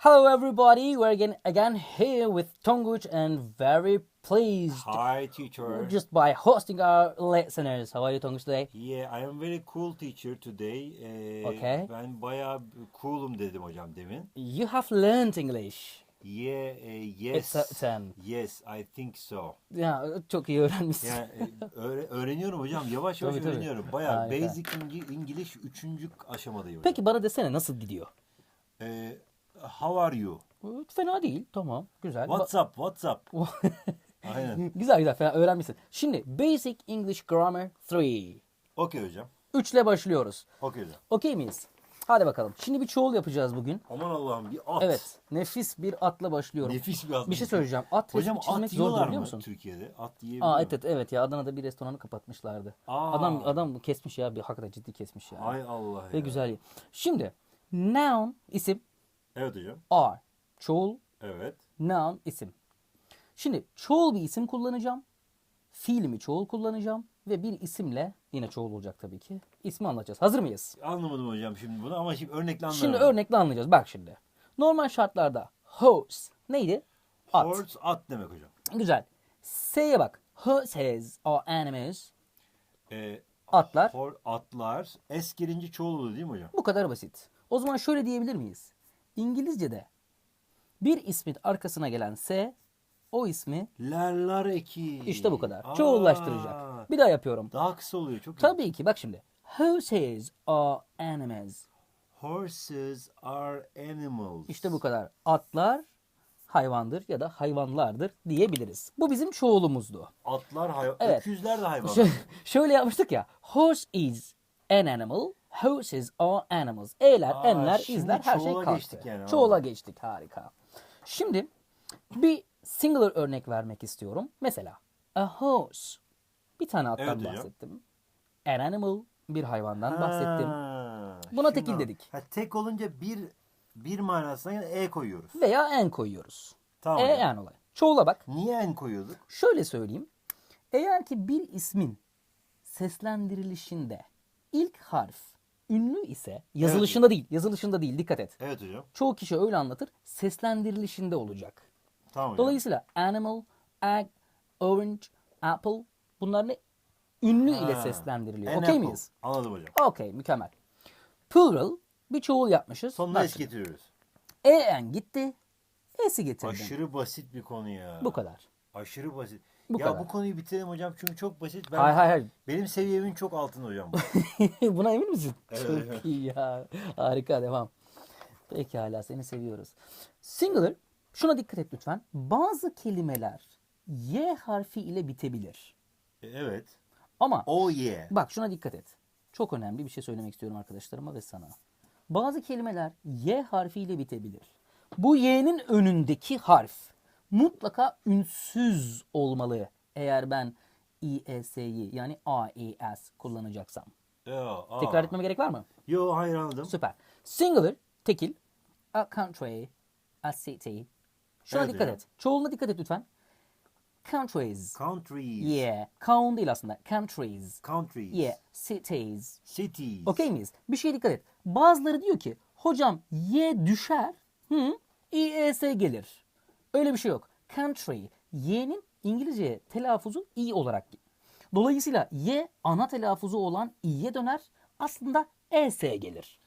Hello everybody, we're again again here with Tonguch and very pleased Hi, teacher. just by hosting our listeners. How are you Tonguch today? Yeah, I am very cool teacher today. Ee, Okay. Ben bayağı cool'um dedim hocam demin. You have learned English. Yeah, eh, yes. It's a. Yes, I think so. Ya çok iyi öğrenmişsin. Yani e, öğre- öğreniyorum hocam. Yavaş yavaş Tabii, tabii. öğreniyorum. Bayağı Harika. basic İngi- İngiliz 3. aşamadayım. hocam. Peki bana desene nasıl gidiyor? Ee, how are you? Fena değil. Tamam. Güzel. What's up? What's up? Aynen. güzel güzel. Fena öğrenmişsin. Şimdi Basic English Grammar 3. Okey hocam. 3 ile başlıyoruz. Okey hocam. Okey miyiz? Hadi bakalım. Şimdi bir çoğul yapacağız bugün. Aman Allah'ım bir at. Evet. Nefis bir atla başlıyorum. Nefis bir at. Bir şey söyleyeceğim. At Hocam resmi çizmek at zordur yiyorlar biliyor mı musun? Türkiye'de? At yiyebiliyor Aa mu? evet, evet evet ya Adana'da bir restoranı kapatmışlardı. Aa. Adam adam kesmiş ya bir hakikaten ciddi kesmiş ya. Ay Allah Ve ya. güzel. Şimdi noun isim Evet hocam. are. Çoğul Evet. noun isim. Şimdi çoğul bir isim kullanacağım. Fiilimi çoğul kullanacağım ve bir isimle yine çoğul olacak tabii ki. İsmi anlatacağız. Hazır mıyız? Anlamadım hocam şimdi bunu ama şimdi örnekle anlarım. Şimdi örnekle anlayacağız. Bak şimdi. Normal şartlarda horse neydi? At. Horse at demek hocam. Güzel. S'ye bak. Horses are animals. Ee, Atlar. hor, atlar. S gelince çoğul oluyor değil mi hocam? Bu kadar basit. O zaman şöyle diyebilir miyiz? İngilizce'de bir ismin arkasına gelen S o ismi Lerler eki. işte bu kadar. Aa, Çoğullaştıracak. Bir daha yapıyorum. Daha kısa oluyor çok iyi. Tabii ki bak şimdi. Horses are animals. Horses are animals. İşte bu kadar. Atlar hayvandır ya da hayvanlardır diyebiliriz. Bu bizim çoğulumuzdu. Atlar hayvan. Evet. Öküzler de hayvan. Şö- şöyle yapmıştık ya. Horse is an animal. Horses are animals. E'ler, Aa, enler, izler her şey kalktı. geçtik yani, Çoğula anladım. geçtik. Harika. Şimdi bir singular örnek vermek istiyorum. Mesela a horse. Bir tane attan Evet bahsettim. An animal bir hayvandan bahsettim. Ha, Buna şimdi tekil anladım. dedik. Ha, tek olunca bir bir manasına yine e koyuyoruz. Veya en koyuyoruz. Tamam E hocam. en olay. Çoğula bak. Niye en koyuyorduk? Şöyle söyleyeyim. Eğer ki bir ismin seslendirilişinde ilk harf ünlü ise yazılışında değil, yazılışında değil dikkat et. Evet hocam. Çoğu kişi öyle anlatır. Seslendirilişinde olacak. Tamam hocam. Dolayısıyla animal, egg, orange, apple bunlar ne? Ünlü ile Ha, seslendiriliyor. an Okey miyiz? Anladım hocam. Okey, mükemmel. Plural bir çoğul yapmışız. Sonuna es getiriyoruz. En gitti. E'si getirdim. Aşırı basit bir konu ya. Bu kadar. Aşırı basit. Bu ya kadar. bu konuyu bitirelim hocam çünkü çok basit. Ben, Hayır hayır hayır. Benim seviyemin çok altında hocam. Buna emin misin? Evet, Çok evet. iyi ya. Harika devam. Pekala seni seviyoruz. Singular şuna dikkat et lütfen. Bazı kelimeler Y harfi ile bitebilir. E, evet. Ama Oh yeah. bak şuna dikkat et. Çok önemli bir şey söylemek istiyorum arkadaşlarıma ve sana. Bazı kelimeler Y harfi ile bitebilir. Bu Y'nin önündeki harf mutlaka ünsüz olmalı. Eğer ben İES'yi yani A, E, S kullanacaksam. Ya, aa. Tekrar etmeme gerek var mı? Yo hayır anladım. Süper. Singular, tekil. A country, a city. Şuna Evet dikkat ya. et. Çoğuluna dikkat et lütfen. Countries. Countries. Yeah. Count değil aslında. Countries. Countries. Yeah. Cities. Cities. Okey miyiz? Bir şeye dikkat et. Bazıları diyor ki hocam Y düşer. Hı, İES gelir. Öyle bir şey yok. Country. Y'nin İngilizce telaffuzu i olarak. Dolayısıyla Y ana telaffuzu olan i'ye döner. Aslında ES gelir.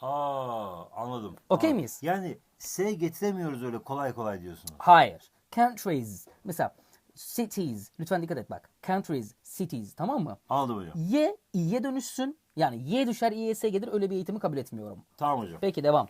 Aa anladım. Okey miyiz? Yani S getiremiyoruz öyle kolay kolay diyorsunuz. Hayır. Countries. Mesela cities. Lütfen dikkat et bak. Countries, cities. Tamam mı? Anladım hocam. Y, i'ye dönüşsün. Yani Y düşer, İES gelir. Öyle bir eğitimi kabul etmiyorum. Tamam hocam. Peki devam.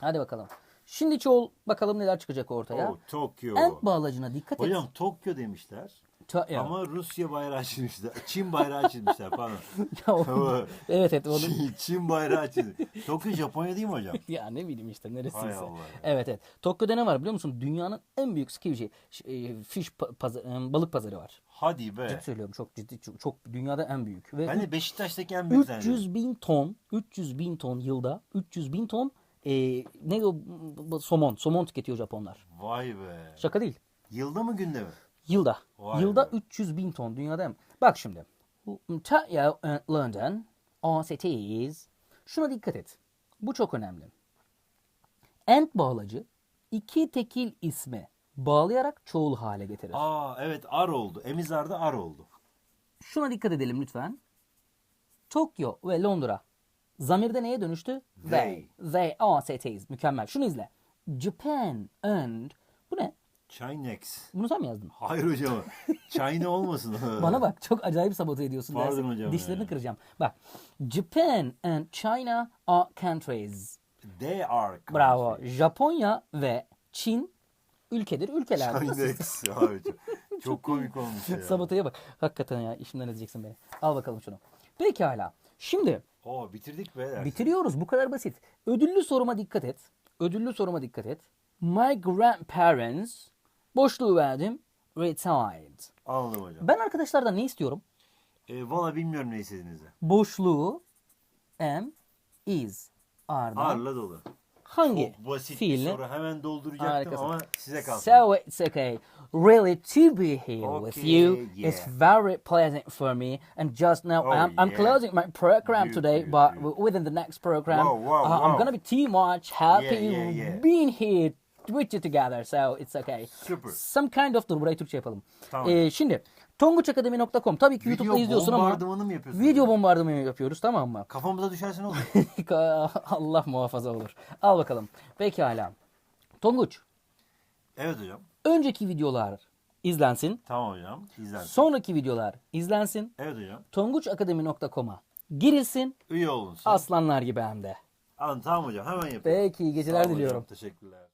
Hadi bakalım. Şimdi çoğul bakalım neler çıkacak ortaya. Oh, Tokyo. End bağlacına dikkat et. Hocam Tokyo demişler. Ta- ya. Ama Rusya bayrağı çizmişler. Çin bayrağı çizmişler pardon. Ya o- evet evet onun Çin, Çin bayrağı çizmiş. Tokyo Japonya değil mi hocam? ya ne bileyim işte neresiyse. Evet evet. Tokyo'da ne var biliyor musun? Dünyanın en büyük sushi, ş- e, fish pa- pazarı, balık pazarı var. Hadi be. Ciddi söylüyorum çok ciddi çok, çok dünyada en büyük. Ve Ben de Beşiktaş'taki en büyük zannediyorum. 300 bin ton 300 bin ton yılda 300 bin ton e, ne o somon somon tüketiyor Japonlar. Vay be. Şaka değil. Yılda mı günde mi? Yılda. Vay Yılda be. 300 bin ton dünyada. mı? Bak şimdi. Tokyo and London are cities. Şuna dikkat et. Bu çok önemli. And bağlacı iki tekil ismi bağlayarak çoğul hale getirir. Aa evet ar oldu. Emizar'da ar oldu. Şuna dikkat edelim lütfen. Tokyo ve Londra. Zamirde neye dönüştü? They. They are cities. Mükemmel. Şunu izle. Japan and... Bu ne? Chinex. Bunu sen mi yazdın? Hayır hocam. China olmasın. Bana bak çok acayip sabote ediyorsun. Pardon dersin. hocam Dişlerini ya. kıracağım. Bak. Japan and China are countries. They are. Bravo. Japonya ve Çin ülkedir. Ülkeler. Chinex. Hocam. Çok komik olmuş ya. Saboteye bak. Hakikaten ya işimden edeceksin beni. Al bakalım şunu. Pekala. Şimdi Oo bitirdik be. dersi. bitiriyoruz. Bu kadar basit. Ödüllü soruma dikkat et. Ödüllü soruma dikkat et. My grandparents boşluğu verdim. Retired. Anladım hocam. Ben arkadaşlardan ne istiyorum? E, Valla bilmiyorum ne istediğinizi. Boşluğu am, is, are'dan Arla dolu. Hangi basit bir soru. Hemen dolduracaktım Harikasın. ama size. So it's okay. Really to be here with Okay, you yeah. is very pleasant for me. And just now, Oh, I'm, I'm yeah. closing my program Good, today, good, but good. within the next program, Wow, wow, uh, I'm wow. gonna be too much happy yeah, yeah. being here with you together. So it's okay. Super. Some kind of dur burayı Türkçe yapalım. Tamam. Ee, şimdi tonguçakademi.com tabii ki YouTube'da izliyorsun ama bombardımanı mı yapıyorsun? video bombardımanı yapıyoruz tamam mı? Kafamıza düşerse ne olur? Allah muhafaza olur. Al bakalım. Pekala. Tonguç, evet hocam. önceki videolar izlensin. Tamam hocam. İzlensin. Sonraki videolar izlensin. Evet hocam. Tonguçakademi.com'a girilsin. Üye olun. Aslanlar gibi hem de. Anladım tamam hocam. Hemen yapıyorum. Peki iyi geceler Sağ olun hocam, diliyorum. Teşekkürler.